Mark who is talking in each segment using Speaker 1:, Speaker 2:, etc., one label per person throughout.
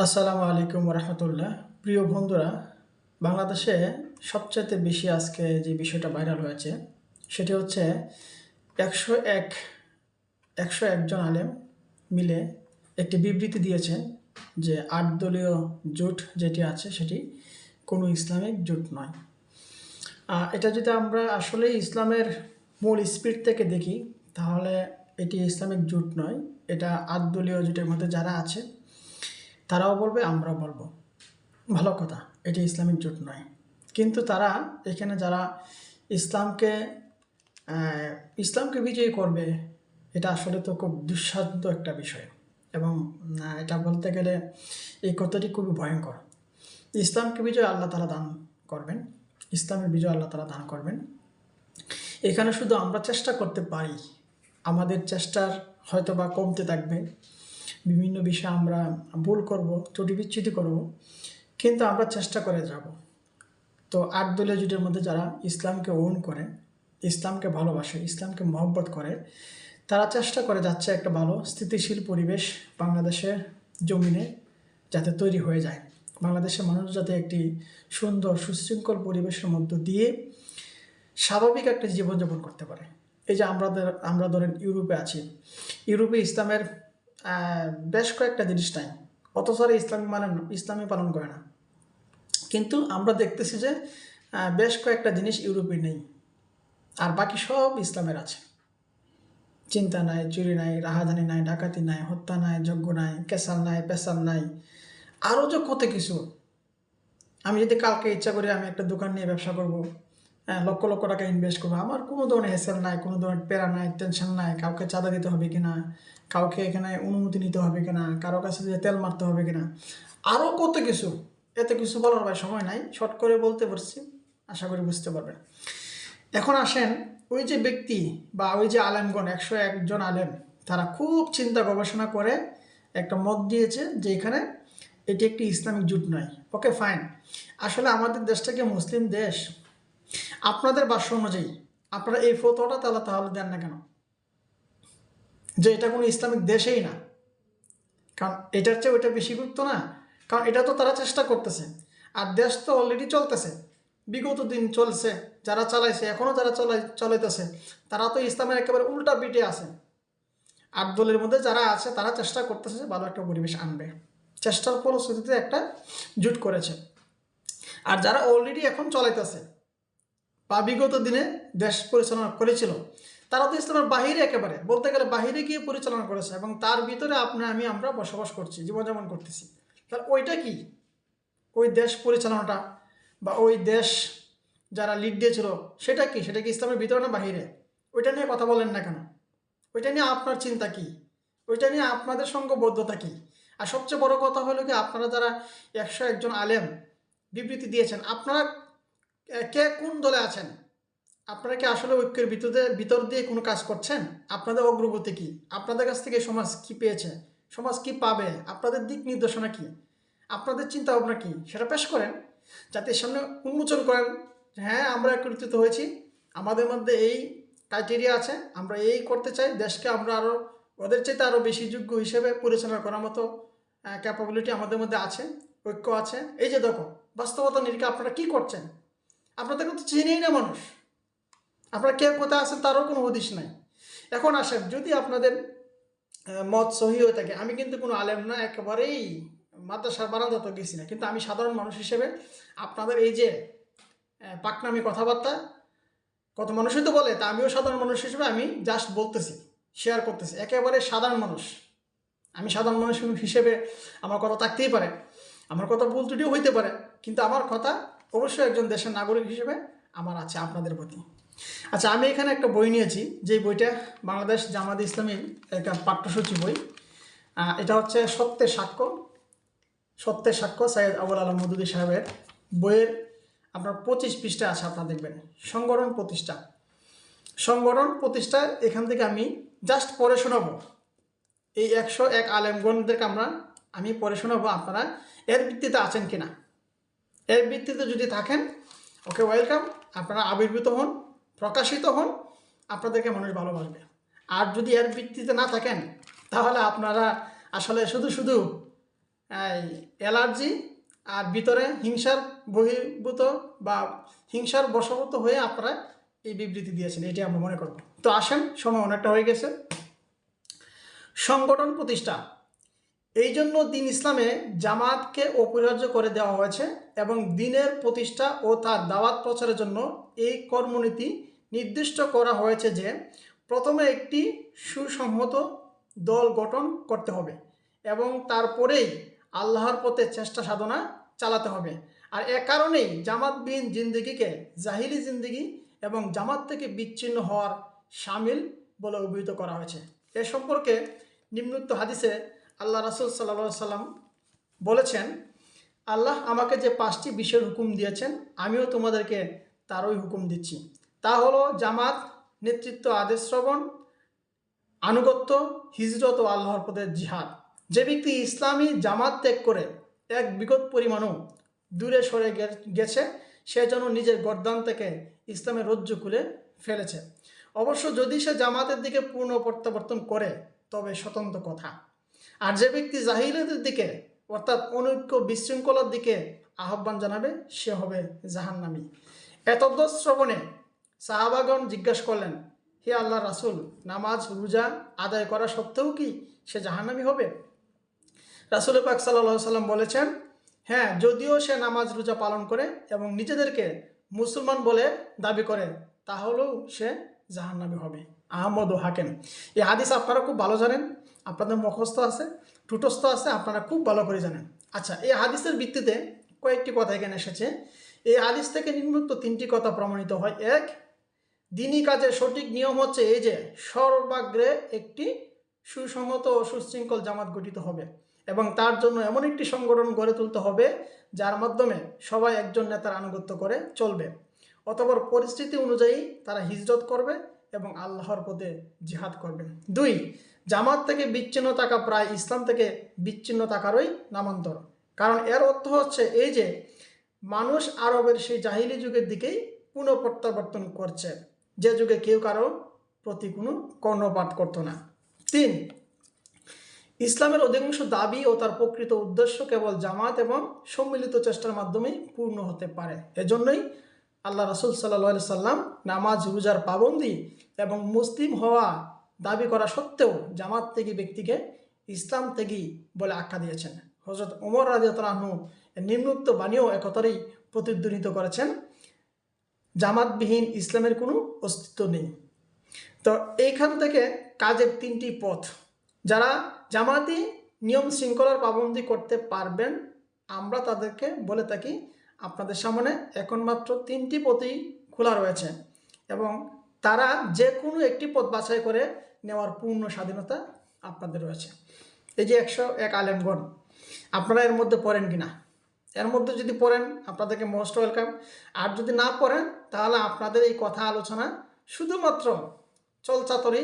Speaker 1: আসসালামু আলাইকুম রহমতুল্লাহ প্রিয় বন্ধুরা, বাংলাদেশে সবচাইতে বেশি আজকে যে বিষয়টা ভাইরাল হয়েছে, সেটি হচ্ছে একশো এক, একশো একজন আলেম মিলে একটি বিবৃতি দিয়েছেন যে আট দলীয় জোট যেটি আছে, সেটি কোনো ইসলামিক জোট নয়। এটা যদি আমরা আসলে ইসলামের মূল স্পিড থেকে দেখি, তাহলে এটি ইসলামিক জোট নয়, এটা আট দলীয় জোটের মধ্যে যারা আছে তারাও বলবে, আমরাও বলব। ভালো কথা, এটি ইসলামিক জোট নয়। কিন্তু তারা এখানে যারা ইসলামকে ইসলামকে বিজয়ী করবে, এটা আসলে তো খুব দুঃসাধ্য একটা বিষয়। এবং এটা বলতে গেলে এই কথাটি খুবই ভয়ঙ্কর। ইসলামকে বিজয় আল্লাহ তালা দান করবেন। ইসলামের বিজয় আল্লাহ তালা দান করবেন। এখানে শুধু আমরা চেষ্টা করতে পারি। আমাদের চেষ্টার হয়তো বা কমতে থাকবে। বিভিন্ন বিষয়ে আমরা ভুল করব, ত্রুটি বিচ্ছুতি করব, কিন্তু আমরা চেষ্টা করে যাব। তো আট দলীয় জোটের মধ্যে যারা ইসলামকে ওন করে, ইসলামকে ভালোবাসে, ইসলামকে মহব্বত করে, তারা চেষ্টা করে যাচ্ছে একটা ভালো স্থিতিশীল পরিবেশ বাংলাদেশের জমিনে যাতে তৈরি হয়ে যায়। বাংলাদেশের মানুষ যাতে একটি সুন্দর, সুশৃঙ্খল পরিবেশের মধ্য দিয়ে স্বাভাবিক একটা জীবনযাপন করতে পারে। এই যে আমাদের আমরা ধরেন ইউরোপে আছি। ইউরোপে ইসলামের বেশ কয়েকটা জিনিস নাই অথচ ইসলামী মানে ইসলামী পালন করে না। কিন্তু আমরা দেখতেছি যে বেশ কয়েকটা জিনিস ইউরোপে নেই। আর বাকি সব ইসলামের আছে। চিন্তা নাই, চুরি নাই, রাহাজানি নাই, ডাকাতি নাই, হত্যা নাই, যজ্ঞ নাই কেসাল নাই পেশাল নাই। আরও যে কত কিছু। আমি যদি কালকে ইচ্ছা করি আমি একটা দোকান নিয়ে ব্যবসা করব লক্ষ লক্ষ টাকা ইনভেস্ট করব। আমার কোনো ধরনের হেসেল নাই, কোনো ধরনের প্যারা নাই টেনশন নাই, কাউকে চাঁদা দিতে হবে কিনা, কাউকে এখানে অনুমতি নিতে হবে কিনা, কারও কাছে যে তেল মারতে হবে কিনা। আরও কত কিছু, এত কিছু বলার ভাই সময় নাই শর্ট করে বলতে পারছি, আশা করি বুঝতে পারবেন। এখন আসেন, ওই যে ব্যক্তি বা ওই যে আলেমগণ, একশো একজন আলেম, তারা খুব চিন্তা গবেষণা করে, একটা মত দিয়েছে যে এখানে এটি একটি ইসলামিক জুট নয়। ওকে ফাইন আসলে আমাদের দেশটাকে মুসলিম দেশ? আপনাদের ভাষ্য অনুযায়ী, আপনারা এই ফতোয়াটা তাহলে তাহলে দেন না কেন? যে এটা কোনো ইসলামিক দেশেই না। কারণ এটার চেয়ে ওইটা বেশি গুরুত্ব না। কারণ এটা তো তারা চেষ্টা করতেছে। আর দেশ তো অলরেডি চলতেছে। বিগত দিন চলছে, যারা চালাইছে, এখনও যারা চলাই, চলাইতেছে, তারা তো ইসলামের একেবারে উল্টা পিঠে আছে। আট দলের মধ্যে যারা আছে, তারা চেষ্টা করতেছে যে ভালো একটা পরিবেশ আনবে। চেষ্টার ফলশ্রুতিতে একটা জুট করেছে। আর যারা অলরেডি এখন চলাইতেছে বা বিগত দিনে দেশ পরিচালনা করেছিল। তারা তো ইসলামের বাহিরে একেবারে, বলতে গেলে বাহিরে গিয়ে পরিচালনা করেছে এবং তার ভিতরে আপনি আমি আমরা বসবাস করছি, জীবনযাপন করতেছি। তাহলে ওইটা কি? ওই দেশ পরিচালনাটা বা ওই দেশ যারা লিড দিয়েছিল, সেটা কি? সেটা কি ইসলামের ভিতরে না বাহিরে? ওইটা নিয়ে কথা বলেন না কেন? ওইটা নিয়ে আপনার চিন্তা কি? ওইটা নিয়ে আপনাদের সঙ্গবদ্ধতা কি? আর সবচেয়ে বড় কথা হলো কি, আপনারা যারা একশো একজন আলেম বিবৃতি দিয়েছেন, আপনারা কে কোন দলে আছেন? আপনারা কি আসলে ঐক্যের ভিতরে, ভিতর দিয়ে কোনো কাজ করছেন? আপনাদের অগ্রগতি কি? আপনাদের কাছ থেকে সমাজ কি পেয়েছে? সমাজ কি পাবে? আপনাদের দিক নির্দেশনা কি? আপনাদের চিন্তা ভাবনা কি? সেটা পেশ করেন। যাতে সামনে উন্মোচন করেন। হ্যাঁ আমরা একত্রিত হয়েছি। আমাদের মধ্যে এই ক্রাইটেরিয়া আছে। আমরা এই করতে চাই। দেশকে আমরা আরও ওদের চাইতে আরও বেশি যোগ্য হিসেবে পরিচালনা করার মতো ক্যাপাবিলিটি আমাদের মধ্যে আছে। ঐক্য আছে। এই যে দেখো, বাস্তবতা নিরিখে আপনারা কি করছেন? আপনাদের তো চিনেই না মানুষ। আপনারা কে কোথায় আছেন তারও কোনো হদিশ নাই। এখন আসেন, যদি আপনাদের মত সহি হয়ে থাকে, আমি কিন্তু কোনো আলেম না, একেবারেই মাদ্রাসার বারান্দা তো গেছি না। কিন্তু আমি সাধারণ মানুষ হিসেবে আপনাদের এই যে পাকনামি কথাবার্তা, কত মানুষই তো বলে, তা আমিও সাধারণ মানুষ হিসেবে আমি জাস্ট বলতেছি শেয়ার করতেছি। একেবারে সাধারণ মানুষ। আমি সাধারণ মানুষ হিসেবে আমার কথা থাকতেই পারে। আমার কথা ভুল ত্রুটিও হইতে পারে। কিন্তু আমার কথা অবশ্যই একজন দেশের নাগরিক হিসেবে আমার আছে আপনাদের প্রতি। আচ্ছা আমি এখানে একটা বই নিয়েছি। যেই বইটা বাংলাদেশ জামাত ইসলামীর একটা পাঠ্যসূচি বই। এটা হচ্ছে সত্যের সাক্ষ্য। সত্যের সাক্ষ্য সৈয়দ আবুল আলম মদুদি সাহেবের বইয়ের আপনার পঁচিশ পৃষ্ঠা আছে, আপনারা দেখবেন। সংগঠন প্রতিষ্ঠা। সংগঠন প্রতিষ্ঠা, এখান থেকে আমি জাস্ট পড়ে শোনাবো। এই একশো এক আলেমগণদেরকে আমরা, আমি পড়ে শোনাবো আপনারা, এর ভিত্তিতে আছেন কিনা। এর ভিত্তিতে যদি থাকেন, ওকে ওয়েলকাম। আপনারা আবির্ভূত হন, প্রকাশিত হন, আপনাদেরকে মানুষ ভালোবাসবে। আর যদি এর ভিত্তিতে না থাকেন, তাহলে আপনারা আসলে শুধু শুধু অ্যালার্জি আর ভিতরে হিংসার বহির্ভূত বা হিংসার বশবর্ত হয়ে আপনারা এই বিবৃতি দিয়েছেন এটি আমরা মনে করব। তো আসেন, সময় অনেকটা হয়ে গেছে। সংগঠন প্রতিষ্ঠা। এই জন্য দিন ইসলামে জামাতকে অপরিহার্য করে দেওয়া হয়েছে এবং দিনের প্রতিষ্ঠা ও তার দাওয়াত প্রচারের জন্য এই কর্মনীতি নির্দিষ্ট করা হয়েছে যে প্রথমে একটি সুসংহত দল গঠন করতে হবে এবং তারপরেই আল্লাহর পথে চেষ্টা সাধনা চালাতে হবে। আর এ কারণেই জামাত বিন জিন্দিগিকে জাহিলি জিন্দিগি এবং জামাত থেকে বিচ্ছিন্ন হওয়ার সামিল বলে অভিহিত করা হয়েছে। এ সম্পর্কে নিম্নোক্ত হাদিসে আল্লাহ রাসুল সাল্লা সাল্লাম বলেছেন, আল্লাহ আমাকে যে পাঁচটি বিষয়ের হুকুম দিয়েছেন, আমিও তোমাদেরকে তারই হুকুম দিচ্ছি। তা হলো জামাত, নেতৃত্ব, আদেশ শ্রবণ, আনুগত্য, হিজরত ও আল্লাহর পদের জিহাদ। যে ব্যক্তি ইসলামী জামাত ত্যাগ করে এক বিগত পরিমাণও দূরে সরে গেছে, সে যেন নিজের গর্দান থেকে ইসলামের রজ্জু খুলে ফেলেছে। অবশ্য যদি সে জামাতের দিকে পূর্ণ প্রত্যাবর্তন করে, তবে স্বতন্ত্র কথা। আর যে ব্যক্তি জাহিলিয়াতের দিকে, অর্থাৎ অনৈক্য বিশৃঙ্খলার দিকে আহ্বান জানাবে, সে হবে জাহান্নামী। এতদ শ্রবণে সাহাবাগণ জিজ্ঞাসা করলেন, হে আল্লাহ রাসূল, নামাজ, রোজা আদায় করা সত্ত্বেও কি সে জাহান্নামী হবে? রাসুল পাক সাল্লাহ সাল্লাম বলেছেন হ্যাঁ যদিও সে নামাজ, রোজা পালন করে এবং নিজেদেরকে মুসলমান বলে দাবি করে, তাহলেও সে জাহান্নামী হবে। আহমদ ও হাকেম। এই হাদিস আপনারা খুব ভালো জানেন। আপনাদের মুখস্থ আছে, টুটস্থ আছে, আপনারা খুব ভালো করে জানেন। আচ্ছা এই হাদিসের ভিত্তিতে কয়েকটি কথা এখানে এসেছে। এই হাদিস থেকে নিম্নোক্ত তিনটি কথা প্রমাণিত হয়। এক দিনই কাজের সঠিক নিয়ম হচ্ছে এই যে সর্বাগ্রে একটি সুসংহত ও সুশৃঙ্খল জামাত গঠিত হবে এবং তার জন্য এমন একটি সংগঠন গড়ে তুলতে হবে যার মাধ্যমে সবাই একজন নেতার আনুগত্য করে চলবে। অতপর পরিস্থিতি অনুযায়ী তারা হিজরত করবে এবং আল্লাহর পথে জিহাদ করবে দুই জামাত থেকে বিচ্ছিন্ন থাকা প্রায় ইসলাম থেকে বিচ্ছিন্ন থাকারই নামান্তর। কারণ এর অর্থ হচ্ছে এই যে, মানুষ আরবের সেই জাহিলি যুগের দিকেই পুনঃপ্রত্যাবর্তন করছে। যে যুগে কেউ কারও প্রতি কোনো কর্ণপাত করতো না। তিন, ইসলামের অধিকাংশ দাবি ও তার প্রকৃত উদ্দেশ্য কেবল জামাত এবং সম্মিলিত চেষ্টার মাধ্যমেই পূর্ণ হতে পারে। এজন্যই আল্লাহ রাসুল সাল্লা সাল্লাম নামাজ, রোজার পাবন্দি এবং মুসলিম হওয়া দাবি করা সত্ত্বেও জামাত থেকে ব্যক্তিকে ইসলাম থেকেই বলে আখ্যা দিয়েছেন। হজরত ওমর রাজিয়াতরাহু নিম্নোক্ত বাণীও একতারেই প্রতিধ্বনিত করেছেন। জামাতবিহীন ইসলামের কোনো অস্তিত্ব নেই। তো এইখান থেকে কাজের তিনটি পথ। যারা জামাতি নিয়ম শৃঙ্খলার পাবন্দি করতে পারবেন, আমরা তাদেরকে বলে থাকি আপনাদের সামনে এখন মাত্র তিনটি পথই খোলা রয়েছে এবং তারা যে কোনো একটি পথ বাছাই করে নেওয়ার পূর্ণ স্বাধীনতা আপনাদের রয়েছে। এই যে একশো এক আলেমগণ, আপনারা এর মধ্যে পড়েন কি না এর মধ্যে যদি পড়েন, আপনাদেরকে মোস্ট ওয়েলকাম আর যদি না পড়েন, তাহলে আপনাদের এই কথা আলোচনা শুধুমাত্র চলচাতরি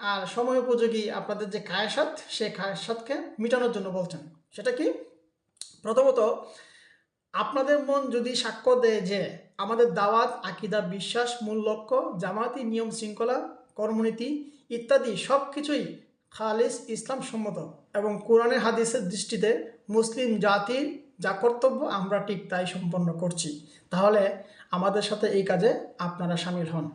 Speaker 1: আর সময় উপযোগী আপনাদের যে খায়সাত সেই খায়সাতকে মেটানোর জন্য বলছেন। সেটা কি? প্রথমত, আপনাদের মন যদি সাক্ষ্য দেয় যে আমাদের দাওয়াত, আকিদা, বিশ্বাস, মূল লক্ষ্য, জামাতি, নিয়ম, শৃঙ্খলা, কর্মনীতি ইত্যাদি সব কিছুই খালিস ইসলাম সম্মত এবং কোরআনের হাদিসের দৃষ্টিতে মুসলিম জাতির যা কর্তব্য আমরা ঠিক তাই সম্পন্ন করছি। তাহলে আমাদের সাথে এই কাজে আপনারা সামিল হন।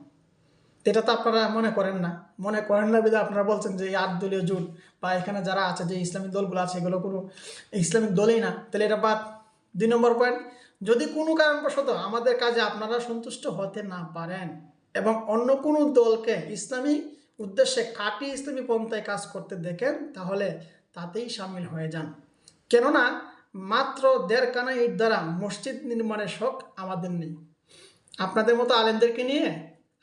Speaker 1: এটা তো আপনারা মনে করেন না। মনে করেন না বিধে আপনারা বলছেন যে এই আট দলীয় জোট বা এখানে যারা আছে যে ইসলামিক দলগুলো আছে, এগুলো কোনো ইসলামিক দলই না। তাহলে এটা বাদ। দুই নম্বর পয়েন্ট যদি কোনো কারণবশত আমাদের কাজে আপনারা সন্তুষ্ট হতে না পারেন এবং অন্য কোনো দলকে ইসলামী উদ্দেশ্যে কাটি ইসলামী পন্থায় কাজ করতে দেখেন, তাহলে তাতেই সামিল হয়ে যান। কেননা, মাত্র দেড় কানা ইট দ্বারা মসজিদ নির্মাণের শখ আমাদের নেই। আপনাদের মতো আলেমদেরকে নিয়ে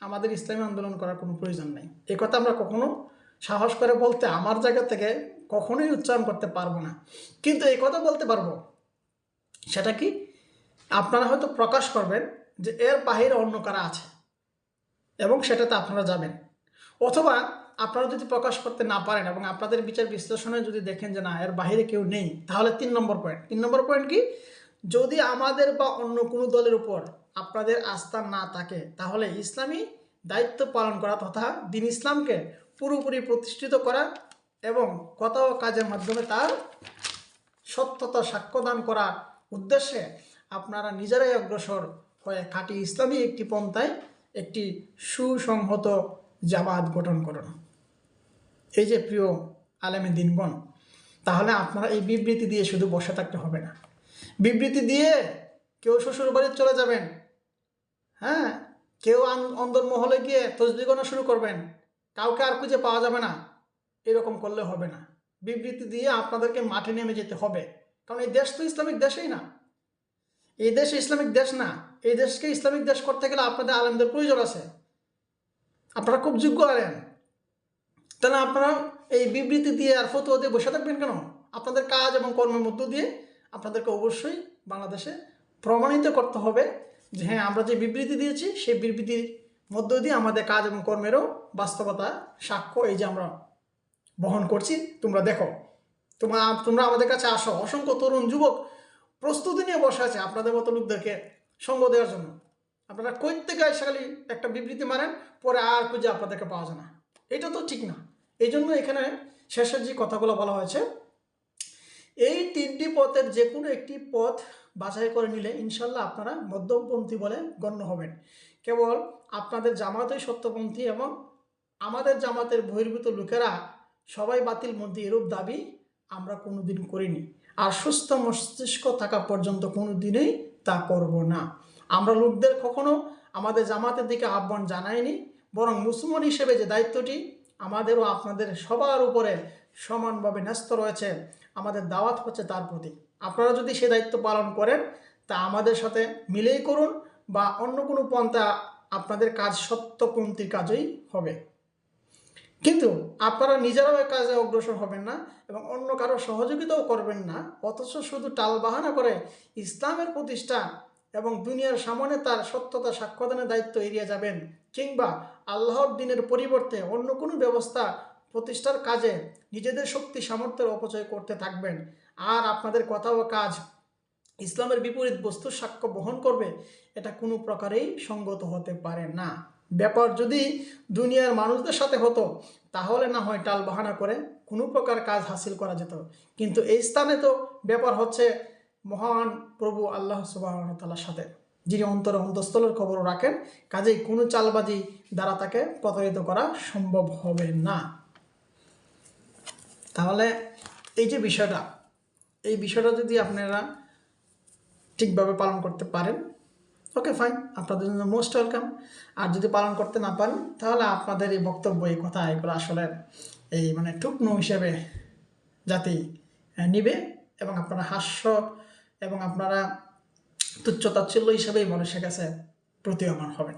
Speaker 1: আমাদের ইসলামী আন্দোলন করার কোনো প্রয়োজন নেই। এ কথা আমরা কখনো সাহস করে বলতে আমার জায়গা থেকে কখনোই উচ্চারণ করতে পারব না। কিন্তু এই কথা বলতে পারব, সেটা কি? আপনারা হয়তো প্রকাশ করবেন যে এর বাহিরে অন্য কারা আছে, এবং সেটাতে আপনারা যাবেন। অথবা আপনারা যদি প্রকাশ করতে না পারেন এবং আপনাদের বিচার বিশ্লেষণে যদি দেখেন যে না, এর বাহিরে কেউ নেই, তাহলে তিন নম্বর পয়েন্ট তিন নম্বর পয়েন্ট কি? যদি আমাদের বা অন্য কোনো দলের উপর আপনাদের আস্থা না থাকে, তাহলে ইসলামী দায়িত্ব পালন করা তথা দিন ইসলামকে পুরোপুরি প্রতিষ্ঠিত করা এবং কথা ও কাজের মাধ্যমে তার সত্যতা সাক্ষ্যদান করার উদ্দেশ্যে আপনারা নিজেরাই অগ্রসর হয়ে খাঁটি ইসলামী একটি পন্থায় একটি সুসংহত জামাত গঠন করুন। এই যে প্রিয় আলেমে দিনবন তাহলে আপনারা এই বিবৃতি দিয়ে শুধু বসে থাকতে হবে না। বিবৃতি দিয়ে কেউ শ্বশুর বাড়ির চলে যাবেন। হ্যাঁ? কেউ অন্দরমহলে গিয়ে তসবি গোনা শুরু করবেন। কাউকে আর খুঁজে পাওয়া যাবে না। এরকম করলে হবে না। বিবৃতি দিয়ে আপনাদেরকে মাঠে নেমে যেতে হবে। কারণ এই দেশ তো ইসলামিক দেশেই না। এই দেশ ইসলামিক দেশ না। এই দেশকে ইসলামিক দেশ করতে গেলে আপনাদের আলেমদের প্রয়োজন আছে। আপনারা খুব যোগ্য আলেন তাহলে আপনারা এই বিবৃতি দিয়ে আর ফতুয়া দিয়ে বসে থাকবেন কেন? আপনাদের কাজ এবং কর্মের মধ্য দিয়ে আপনাদেরকে অবশ্যই বাংলাদেশে প্রমাণিত করতে হবে যে হ্যাঁ আমরা যে বিবৃতি দিয়েছি, সেই বিবৃতির মধ্য দিয়ে আমাদের কাজ এবং কর্মেরও বাস্তবতা, সাক্ষ্য এই যে আমরা বহন করছি, তোমরা দেখো। তোমরা তোমরা আমাদের কাছে আসো। অসংখ্য তরুণ যুবক প্রস্তুতি নিয়ে বসে আছে আপনাদের মতো লোকদেরকে সঙ্গ দেওয়ার জন্য। আপনারা কই থেকে এসে খালি একটা বিবৃতি মারেন, পরে আর খুঁজে আপনাদেরকে পাওয়া যায় না। এটা তো ঠিক না। এই জন্য এখানে শেষের যে কথাগুলো বলা হয়েছে, এই তিনটি পথের যে কোনো একটি পথ বাছাই করে নিলে ইনশাল্লাহ আপনারা মধ্যমপন্থী বলে গণ্য হবেন। কেবল আপনাদের জামাতই সত্যপন্থী এবং আমাদের জামাতের বহির্ভূত লোকেরা সবাই বাতিল মধ্যে এরূপ দাবি আমরা কোনোদিন করিনি। আর সুস্থ মস্তিষ্ক থাকা পর্যন্ত কোনো দিনই তা করব না। আমরা লোকদের কখনো আমাদের জামাতের দিকে আহ্বান জানাইনি, বরং মুসলমান হিসেবে যে দায়িত্বটি আমাদেরও আপনাদের সবার উপরে সমানভাবে ন্যস্ত রয়েছে, আমাদের দাওয়াত হচ্ছে তার প্রতি। আপনারা যদি সে দায়িত্ব পালন করেন, তা আমাদের সাথে মিলেই করুন বা অন্য কোনো পন্থা আপনাদের কাজ সত্যপন্থীর কাজই হবে। কিন্তু আপনারা নিজেরাও কাজে অগ্রসর হবেন না এবং অন্য কারও সহযোগিতাও করবেন না, অথচ শুধু টালবাহানা করে ইসলামের প্রতিষ্ঠা এবং দুনিয়ার সামনে তার সত্যতা সাক্ষ্যদানের দায়িত্ব এড়িয়ে যাবেন কিংবা আল্লাহর দিনের পরিবর্তে অন্য কোনো ব্যবস্থা প্রতিষ্ঠার কাজে নিজেদের শক্তি, সামর্থ্যের অপচয় করতে থাকবেন। আর আপনাদের কথা ও কাজ ইসলামের বিপরীত বস্তুর সাক্ষ্য বহন করবে, এটা কোনো প্রকারেই সঙ্গত হতে পারে না। ব্যাপার যদি দুনিয়ার মানুষদের সাথে হতো, তাহলে না হয় টাল বাহানা করে কোনো প্রকার কাজ হাসিল করা যেত। কিন্তু এই স্থানে তো ব্যাপার হচ্ছে মহান প্রভু আল্লাহ সুবাহতালার সাথে, যিনি অন্তরে অন্তঃস্থলের খবরও রাখেন, কাজেই কোনো চালবাজি দ্বারা তাকে প্রতারিত করা সম্ভব হবে না। তাহলে এই যে বিষয়টা, এই বিষয়টা যদি আপনারা ঠিকভাবে পালন করতে পারেন, ওকে, ফাইন, আপনাদের জন্য মোস্ট ওয়েলকাম। আর যদি পালন করতে না পারেন, তাহলে আপনাদের এই বক্তব্য, এই কথা, এগুলো আসলে এই মানে টুকনো হিসেবে জাতি নিবে এবং আপনারা হাস্য এবং আপনারা তুচ্ছ তাচ্ছিল্য হিসাবেই মানুষের কাছে প্রতীয়মান হবেন।